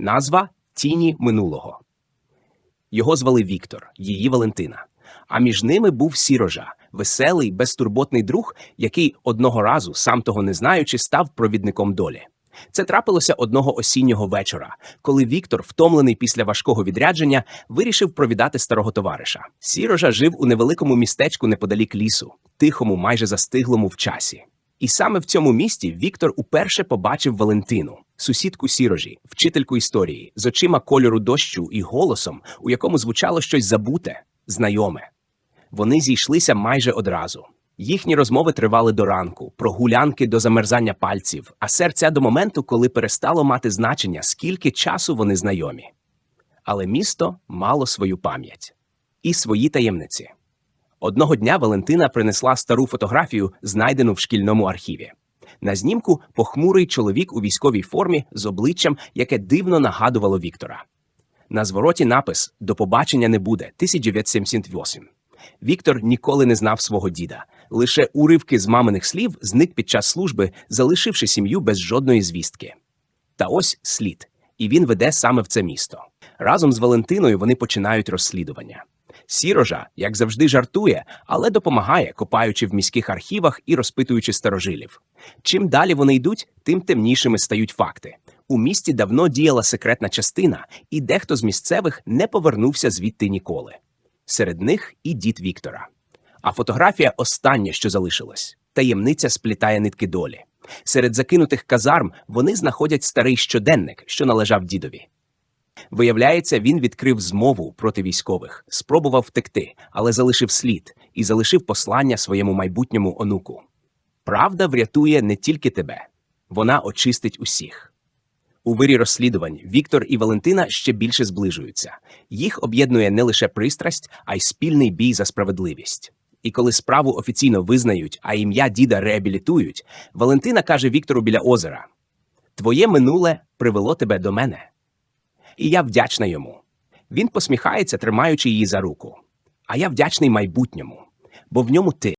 Назва Тіні минулого. Його звали Віктор, її Валентина. А між ними був Сірожа, веселий, безтурботний друг, який одного разу, сам того не знаючи, став провідником долі. Це трапилося одного осіннього вечора, коли Віктор, втомлений після важкого відрядження, вирішив провідати старого товариша. Сірожа жив у невеликому містечку неподалік лісу, тихому, майже застиглому в часі. І саме в цьому місті Віктор уперше побачив Валентину, сусідку Сірожі, вчительку історії, з очима кольору дощу і голосом, у якому звучало щось забуте, знайоме. Вони зійшлися майже одразу. Їхні розмови тривали до ранку, прогулянки до замерзання пальців, а серця до моменту, коли перестало мати значення, скільки часу вони знайомі. Але місто мало свою пам'ять і свої таємниці. Одного дня Валентина принесла стару фотографію, знайдену в шкільному архіві. На знімку похмурий чоловік у військовій формі з обличчям, яке дивно нагадувало Віктора. На звороті напис До побачення не буде 1978. Віктор ніколи не знав свого діда. Лише уривки з маминих слів зник під час служби, залишивши сім'ю без жодної звістки. Та ось слід, і він веде саме в це місто. Разом з Валентиною вони починають розслідування. Сірожа, як завжди, жартує, але допомагає, копаючи в міських архівах і розпитуючи старожилів. Чим далі вони йдуть, тим темнішими стають факти. У місті давно діяла секретна частина, і дехто з місцевих не повернувся звідти ніколи. Серед них і дід Віктора. А фотографія останнє, що залишилось. Таємниця сплітає нитки долі. Серед закинутих казарм вони знаходять старий щоденник, що належав дідові. Виявляється, він відкрив змову проти військових, спробував втекти, але залишив слід і залишив послання своєму майбутньому онуку. Правда врятує не тільки тебе, вона очистить усіх. У вирі розслідувань Віктор і Валентина ще більше зближуються. Їх об'єднує не лише пристрасть, а й спільний бій за справедливість. І коли справу офіційно визнають, а ім'я діда реабілітують, Валентина каже Віктору біля озера: Твоє минуле привело тебе до мене. І я вдячна йому. Він посміхається, тримаючи її за руку. А я вдячний майбутньому, бо в ньому ти.